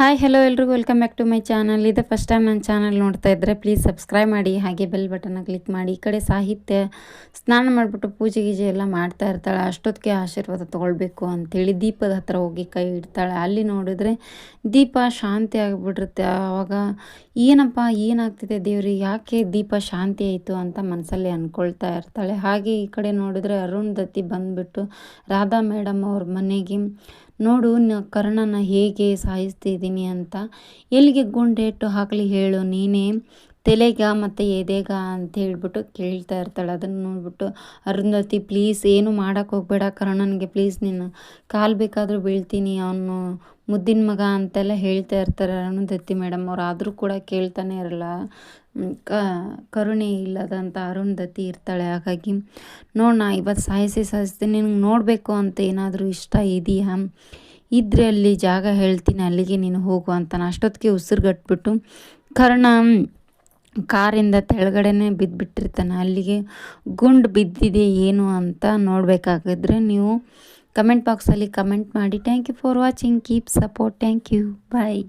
Hi hello ಎಲ್ರಿಗೂ. Welcome back to my channel ಇದು first time ನನ್ನ ಚಾನಲ್ ನೋಡ್ತಾ ಇದ್ದರೆ ಪ್ಲೀಸ್ ಸಬ್ಸ್ಕ್ರೈಬ್ ಮಾಡಿ, ಹಾಗೆ ಬೆಲ್ ಬಟನ್ನ ಕ್ಲಿಕ್ ಮಾಡಿ. ಈ ಕಡೆ ಸಾಹಿತ್ಯ ಸ್ನಾನ ಮಾಡಿಬಿಟ್ಟು ಪೂಜೆ ಗೀಜೆ ಎಲ್ಲ ಮಾಡ್ತಾ ಇರ್ತಾಳೆ. ಅಷ್ಟೊತ್ತಿಗೆ ಆಶೀರ್ವಾದ ತೊಗೊಳ್ಬೇಕು ಅಂತೇಳಿ ದೀಪದ ಹತ್ರ ಹೋಗಿ ಕೈ ಇಡ್ತಾಳೆ. ಅಲ್ಲಿ ನೋಡಿದ್ರೆ ದೀಪ ಶಾಂತಿ ಆಗಿಬಿಟ್ಟಿರುತ್ತೆ ಆವಾಗ ಏನಪ್ಪ, ಏನಾಗ್ತಿದೆ ದೇವ್ರಿಗೆ ಯಾಕೆ ದೀಪ ಶಾಂತಿ ಆಯಿತು ಅಂತ ಮನಸ್ಸಲ್ಲಿ ಅಂದ್ಕೊಳ್ತಾ ಇರ್ತಾಳೆ. ಹಾಗೆ ಈ ಕಡೆ ನೋಡಿದ್ರೆ ಅರುಣ್ ದತ್ತಿ ಬಂದುಬಿಟ್ಟು ರಾಧಾ ಮೇಡಮ್ ಅವ್ರ ಮನೆಗೆ ನೋಡು ಕರ್ಣನ ಹೇಗೆ ಸಾಯಿಸ್ತಿದ್ದೀನಿ ಅಂತ. ಎಲ್ಲಿಗೆ ಗುಂಡೇಟು ಹಾಕಲಿ ಹೇಳು ನೀನೇ. ತಲೆಗ ಮತ್ತು ಎದೆಗ ಅಂತ ಹೇಳ್ಬಿಟ್ಟು ಕೇಳ್ತಾ ಇರ್ತಾಳೆ. ಅದನ್ನು ನೋಡ್ಬಿಟ್ಟು ಅರುಂಧತಿ, ಪ್ಲೀಸ್ ಏನು ಮಾಡೋಕ್ಕೆ ಹೋಗ್ಬೇಡ ಕರ್ಣನಿಗೆ ಪ್ಲೀಸ್ ನೀನು ಕಾಲು ಬೇಕಾದರೂ ಬೀಳ್ತೀನಿ, ಅವನು ಮುದ್ದಿನ ಮಗ ಅಂತೆಲ್ಲ ಹೇಳ್ತಾ ಇರ್ತಾರೆ ಅರುಂಧತಿ ಮೇಡಮ್. ಅವ್ರು ಆದರೂ ಕೂಡ ಕೇಳ್ತಾನೆ ಇರಲ್ಲ. ಕ, ಕರುಣೆ ಇಲ್ಲದಂಥ ಅರುಂಧತಿ ಇರ್ತಾಳೆ. ಹಾಗಾಗಿ ನೋಡೋಣ ಇವತ್ತು ಸಾಯಿಸಿ ಸಾಯಿಸ್ತೀನಿ ನಿನಗೆ ನೋಡಬೇಕು ಅಂತ ಏನಾದರೂ ಇಷ್ಟ ಇದೆಯಾ? ಇದ್ರೆ ಅಲ್ಲಿ ಜಾಗ ಹೇಳ್ತೀನಿ, ಅಲ್ಲಿಗೆ ನೀನು ಹೋಗು ಅಂತ. ಅಷ್ಟೊತ್ತಿಗೆ ಉಸಿರುಗಟ್ಬಿಟ್ಟು, ಕರ್ಣ ಕಾರಿಂದ ತೆಳಗಡೆನೆ ಬಿದ್ದುಬಿಟ್ಟಿರ್ತಾನೆ ಅಲ್ಲಿಗೆ ಗುಂಡು ಬಿದ್ದಿದೆ ಏನು ಅಂತ ನೋಡಬೇಕಾಗಿದ್ರೆ ನೀವು ಕಮೆಂಟ್ ಬಾಕ್ಸಲ್ಲಿ ಕಮೆಂಟ್ ಮಾಡಿ. Thank you for watching keep support thank you bye